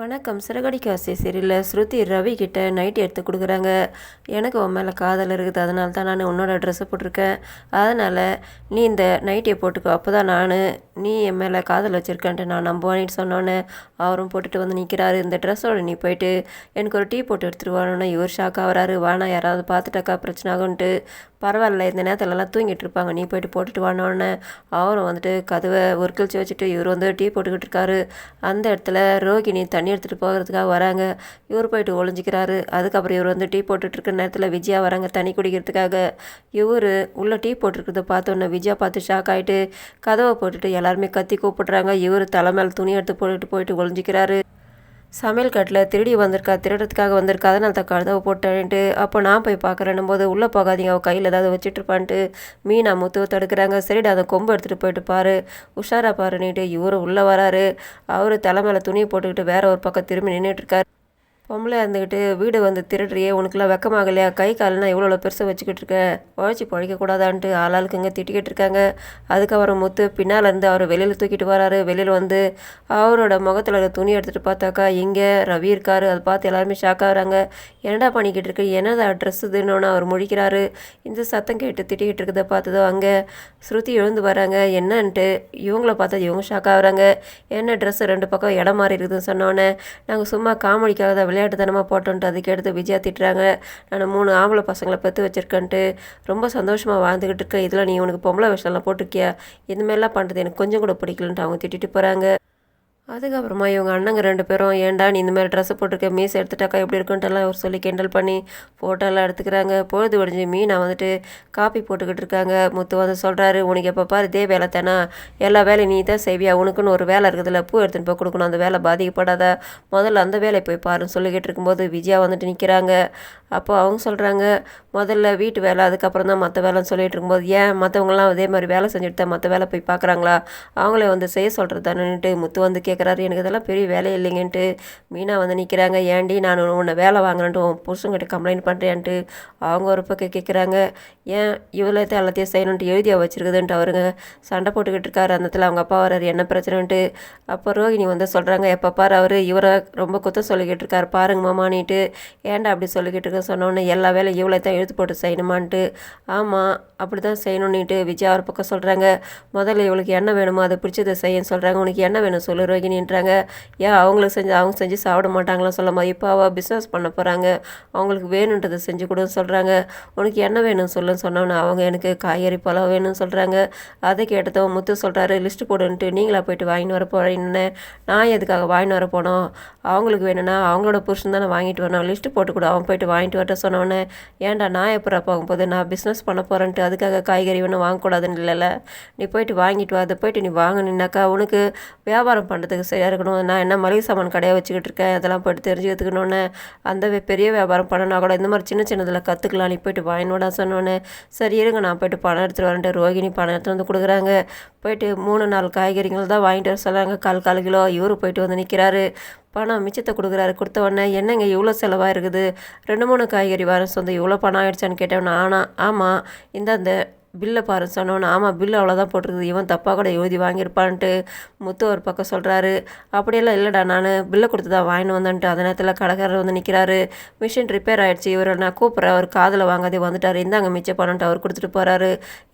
வணக்கம். சிறகடிக்க ஆசை சீரியலில் ஸ்ருதி ரவி கிட்ட நைட் எடுத்து கொடுக்குறாங்க. எனக்கு உன் மேலே காதல் இருக்குது. அதனால தான் நான் உன்னோட ட்ரெஸ்ஸை போட்டிருக்கேன். அதனால் நீ இந்த நைட்டியை போட்டுக்கோ. அப்போ தான் நான் நீ என் மேலே காதல் வச்சுருக்கேன்ட்டு நான் நம்புவானின்னு சொன்னோன்னே அவரும் போட்டுட்டு வந்து நிற்கிறாரு இந்த ட்ரெஸ்ஸோட நீ போயிட்டு எனக்கு ஒரு டீ போட்டு எடுத்துகிட்டு வரணுன்னா இவர் ஷாக் ஆகிறாரு. வானா யாராவது பார்த்துட்டாக்கா பிரச்சனை ஆகும்ன்ட்டு பரவாயில்ல இந்த நேரத்துலலாம் தூங்கிட்டு இருப்பாங்க நீ போயிட்டு போட்டுட்டு வானோடனே அவரும் வந்துட்டு கதவை ஒரு கிழிச்சு வச்சுட்டு இவர் வந்து டீ போட்டுக்கிட்டு இருக்காரு அந்த இடத்துல ரோகிணி தண்ணி எடுத்துகிட்டு போகிறதுக்காக வராங்க. இவர் போயிட்டு ஒளிஞ்சிக்கிறாரு. அதுக்கப்புறம் இவர் வந்து டீ போட்டுட்ருக்க நேரத்தில் விஜயா வராங்க தண்ணி குடிக்கிறதுக்காக. இவர் உள்ளே டீ போட்டுருக்கிறத பார்த்தோன்னே விஜயா பார்த்து ஷாக் ஆகிட்டு கதவை போட்டுட்டு எல்லாருமே கத்தி கூப்பிடுறாங்க. இவர் தலை மேலே துணி எடுத்து போட்டுட்டு போயிட்டு ஒளிஞ்சிக்கிறாரு. சமையல் கட்டில் திருடி வந்திருக்கா திருடுறதுக்காக வந்திருக்கா அதனால தான் கதவை போட்டேன்ட்டு அப்போ நான் போய் பார்க்குறேன்னும் போது உள்ளே போகாதீங்க அவள் கையில் ஏதாவது வச்சுட்ருப்பான்ட்டு மீனா முத்துவை தடுக்கிறாங்க சரிடா அதை கொம்பு எடுத்துகிட்டு போயிட்டு பாரு உஷாரா பாருன்னுட்டு இவரும் உள்ளே வராரு அவர் தலை மேலே துணியை போட்டுக்கிட்டு வேற ஒரு பக்கம் திரும்பி நின்றுட்டுருக்காரு பொம்பளை இருந்துக்கிட்டு வீடு வந்து திருடுறியே உனக்குலாம் வெக்கமாகலையா? கை கால்னா இவ்வளோ பெருசாக வச்சுக்கிட்டு இருக்க? உழைச்சி பழிக்கக்கூடாதான்ட்டு ஆளாளுக்குங்க திட்டிக்கிட்டு இருக்காங்க. அதுக்கப்புறம் முத்து. பின்னால் இருந்து அவர் வெளியில் தூக்கிட்டு வராரு. வெளியில் வந்து அவரோட முகத்தில் இருக்க துணி எடுத்துகிட்டு பார்த்தாக்கா இங்கே ரவி இருக்காரு. அதை பார்த்து எல்லாருமே ஷாக் ஆகுறாங்க. என்னடா பண்ணிக்கிட்டு இருக்கு? என்னடா ட்ரெஸ் இதுன்னு அவர் முழிக்கிறாரு. இந்த சத்தம் கேட்டு திட்டிக்கிட்டு இருக்கிறத பார்த்ததோ அங்கே ஸ்ருதி எழுந்து வராங்க. என்னன்ட்டு? இவங்கள பார்த்தா இவங்க ஷாக் ஆகுறாங்க. என்ன ட்ரெஸ்ஸு ரெண்டு பக்கம் இடம் மாறி இருக்குதுன்னு சொன்னோன்னே நாங்கள் சும்மா காமெடிக்காக தான் விளையாட்டுத்தனமாக போட்டோன்ட்டு அதுக்கு எடுத்து விஜயா திட்டுறாங்க. நான் மூணு ஆம்பளை பசங்களை பெற்று வச்சுருக்கேன்ட்டு ரொம்ப சந்தோஷமாக வாழ்ந்துக்கிட்டு இருக்கேன். இதில் நீ உனக்கு பொம்பளை விஷயம்லாம் போட்டிருக்கியா? இதுமாரிலாம் பண்ணுறது எனக்கு கொஞ்சம் கூட பிடிக்கலன்ட்டு அவங்க திட்டிட்டு போகிறாங்க அதுக்கப்புறமா இவங்க அண்ணங்க ரெண்டு பேரும் ஏன்டா நீ இந்த மாதிரி ட்ரெஸ்ஸை போட்டிருக்க? மீஸ் எடுத்துட்டாக்கா எப்படி இருக்குன்ட்டுலாம் அவர் சொல்லி கிண்டல் பண்ணி ஃபோட்டோலாம் எடுத்துக்கிறாங்க. பொழுது ஒடிஞ்சு மீனை வந்துட்டு காப்பி போட்டுக்கிட்டு இருக்காங்க. முத்து வந்து சொல்கிறாரு உனக்கு எப்போ பாரு இதே வேலை தானா? எல்லா வேலையும் நீ தான் செய்வியா? உனக்குன்னு ஒரு வேலை இருக்குதுல்ல. பூ எடுத்துன்னு போய் கொடுக்கணும். அந்த வேலை பாதிக்கப்படாத. முதல்ல அந்த வேலையை போய் பாருன்னு சொல்லிக்கிட்டு இருக்கும்போது விஜயா வந்துட்டு நிற்கிறாங்க அப்போ அவங்க சொல்கிறாங்க முதல்ல வீட்டு வேலை அதுக்கப்புறம் தான் மற்ற வேலைன்னு சொல்லிட்டு இருக்கும்போது ஏன் மற்றவங்களாம் அதே மாதிரி வேலை செஞ்சுட்டு தான் மற்ற வேலை போய் பார்க்குறாங்களா? அவங்களே வந்து செய்ய சொல்கிறது தானேன்ட்டு முத்து வந்து கேட்குறாரு எனக்கு இதெல்லாம் பெரிய வேலை இல்லைங்கன்ட்டு. மீனா வந்து நிற்கிறாங்க ஏன்டி நான் உன்னை வேலை வாங்கினேன்ட்டு உன் புருஷங்கிட்ட கம்ப்ளைண்ட் பண்ணுறேன்ட்டு அவங்க ஒரு பக்கம் கேட்குறாங்க ஏன் இவ்வளோ எல்லாத்தையும் செய்யணுன்ட்டு எழுதியா வச்சுருக்குதுன்ட்டு அவருங்க. சண்டை போட்டுக்கிட்டு இருக்காரு அந்த இடத்துல அவங்க அப்பா வர்றாரு என்ன பிரச்சனைன்ட்டு. அப்போ ரோஹிணி வந்து சொல்கிறாங்க எப்போ பாரு அவர் இவரை ரொம்ப குத்தம் சொல்லிக்கிட்டு இருக்காரு பாருங்க மாமானிட்டு ஏன்டா அப்படி சொல்லிக்கிட்டு இருக்க? சொன்னோன்னே எல்லா வேலையும் இவ்வளோ தான் எழுத்து போட்டு செய்யணுமான்ட்டு. ஆமாம் அப்படி தான் செய்யணுன்னுட்டு விஜய் அவர் பக்கம் சொல்கிறாங்க முதல்ல இவளுக்கு என்ன வேணுமோ அதை பிடிச்சதை செய்யன்னு சொல்கிறாங்க உனக்கு என்ன வேணும் சொல்லு நின்றாங்க. ஏன் அவங்களுக்கு செஞ்சு அவங்க செஞ்சு சாப்பிட மாட்டாங்களா? சொல்லமா இப்போ அவள் பிஸ்னஸ் பண்ண போகிறாங்க அவங்களுக்கு வேணுன்றதை செஞ்சு கொடுன்னு சொல்கிறாங்க உனக்கு என்ன வேணும்னு சொல்லுன்னு சொன்னோன்னே அவங்க எனக்கு காய்கறி பழம் வேணும்னு சொல்கிறாங்க அதை கேட்டதும் முத்து சொல்கிறாரு லிஸ்ட்டு போடுன்ட்டு நீங்களா போயிட்டு வாங்கிட்டு வர போகிறேன்னு நான் எதுக்காக வாங்கிட்டு வர போனோம்? அவங்களுக்கு வேணும்னா அவங்களோட புருஷன் தானே வாங்கிட்டு வரணும். லிஸ்ட்டு போட்டு கொடு அவன் போயிட்டு வாங்கிட்டு வரட்ட சொன்னோன்னே ஏன்டா நான் எப்போ போகும்போது நான் பிஸ்னஸ் பண்ண போகிறேன்ட்டு அதுக்காக காய்கறி ஒன்றும் வாங்கக்கூடாதுன்னு இல்லைல்ல. நீ போயிட்டு வாங்கிட்டு வா. அதை போயிட்டு நீ வாங்கினாக்கா உனக்கு வியாபாரம் பண்ணுறதுக்கு சரியாக இருக்கணும். நான் என்ன மளிகை சாமான் கடையாக வச்சுக்கிட்டு இருக்கேன்? அதெல்லாம் போயிட்டு தெரிஞ்சுக்கணுன்னு அந்த பெரிய வியாபாரம் பண்ணனா கூட இந்த மாதிரி சின்ன சின்னதில் கற்றுக்கலாம் நீ போய்ட்டு வாங்கினோடா சொன்னோன்னே சரி இருங்க நான் போய்ட்டு பணம் எடுத்துகிட்டு வரேன்ட்டு ரோகிணி பணம் எடுத்துகிட்டு வந்து கொடுக்குறாங்க. போயிட்டு மூணு நாலு காய்கறிகள் தான் வாங்கிட்டு வர சொல்கிறாங்க கால் கால் கிலோ இவரு போயிட்டு வந்து நிற்கிறாரு பணம் மிச்சத்தை கொடுக்குறாரு. கொடுத்த உடனே என்னங்க இவ்வளோ செலவாக இருக்குது? ரெண்டு மூணு காய்கறி வர சொந்த இவ்வளோ பணம் ஆயிடுச்சான்னு கேட்டேன். நானா ஆமாம் இந்த அந்த பில்லை பாரு சொன்னோன்னு ஆமாம் பில்லு அவ்வளோதான் போட்டிருக்குது. இவன் தப்பாக கூட எழுதி வாங்கியிருப்பான்ட்டு முத்து ஒரு பக்கம் சொல்கிறாரு அப்படியெல்லாம் இல்லைடா நான் பில்லை கொடுத்து தான் வாங்கிட்டு வந்தேன்ட்டு. அந்த நேரத்தில் கடைக்காரர் வந்து நிற்கிறாரு மிஷின் ரிப்பேர் ஆகிடுச்சு இவரை நான் கூப்பிட்றேன். அவர் காதில் வாங்காதே வந்துட்டார். இந்தாங்க மிச்சம் பணம்ட்டு அவர் கொடுத்துட்டு போகிறாரு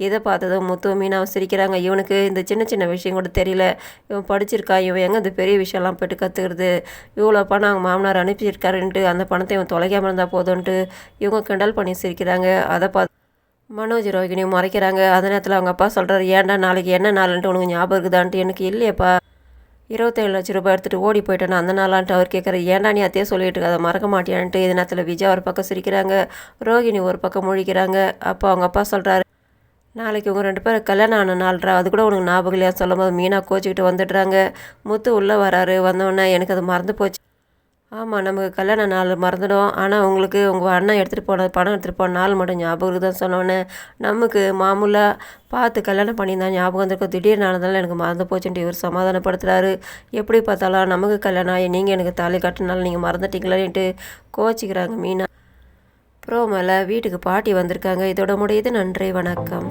இதை பார்த்ததும் முத்து மீனாவும் சிரிக்கிறாங்க. இவனுக்கு இந்த சின்ன சின்ன விஷயம் கூட தெரியல. இவன் படிச்சிருக்கா. இவன் எங்கே இந்த பெரிய விஷயம்லாம் போயிட்டு கற்றுக்கிறது இவ்வளோ பணம் அவங்க மாமனார் அனுப்பிச்சிருக்காருன்ட்டு அந்த பணத்தை இவன் தொலைக்காமல் இருந்தால் போதும்ன்ட்டு இவங்க கிண்டல் பண்ணி சிரிக்கிறாங்க. அதை பார்த்து மனோஜ் ரோகிணியும் மறைக்கிறாங்க. அந்த நேரத்தில் அவங்க அப்பா சொல்கிறாரு ஏன்டா நாளைக்கு என்ன நாளுன்ட்டு உனக்கு ஞாபகம் இருக்குதான்ட்டு? எனக்கு இல்லையப்பா. இருபத்தேழு லட்ச ரூபாய் எடுத்துகிட்டு ஓடி போயிட்டேன். அந்த நாளான்ட்டு அவர் கேட்குற ஏன்டா நீ அதே சொல்லிட்டு இருக்க? அதை மறக்க மாட்டியான்ட்டு? இது நேரத்தில் விஜய் ஒரு பக்கம் சிரிக்கிறாங்க. ரோகிணி ஒரு பக்கம் முழிக்கிறாங்க அப்போ அவங்க அப்பா சொல்கிறாரு நாளைக்கு உங்கள் ரெண்டு பேரும் கல்யாணம் ஆன நாள்ரா? அது கூட உனக்கு ஞாபகம் இல்லையா சொல்லும் போது மீனா கோச்சிக்கிட்டு வந்துடுறாங்க. முத்து உள்ளே வராரு. வந்தோடனே எனக்கு அது மறந்து போச்சு. ஆமாம் நமக்கு கல்யாண நாள் மறந்துடும் ஆனால் உங்களுக்கு உங்கள் அண்ணன் எடுத்துகிட்டு போன பணம் எடுத்துகிட்டு போன நாள் மட்டும் ஞாபகம் தான் சொன்னோன்னே நமக்கு மாமூலாக பார்த்து கல்யாணம் பண்ணியிருந்தா ஞாபகம் வந்திருக்கும். திடீர்னு ஆனதால எனக்கு மறந்து போச்சுன்ட்டு இவர் சமாதானப்படுத்துகிறாரு எப்படி பார்த்தாலும் நமக்கு கல்யாணம் ஆகி நீங்கள் எனக்கு தாலி கட்டினாலும் நீங்கள் மறந்துட்டீங்களான்ட்டு கோச்சிக்கிறாங்க மீனா. ப்ரோ மேலே வீட்டுக்கு பாட்டி வந்திருக்காங்க. இதோட முடியுது. நன்றி. வணக்கம்.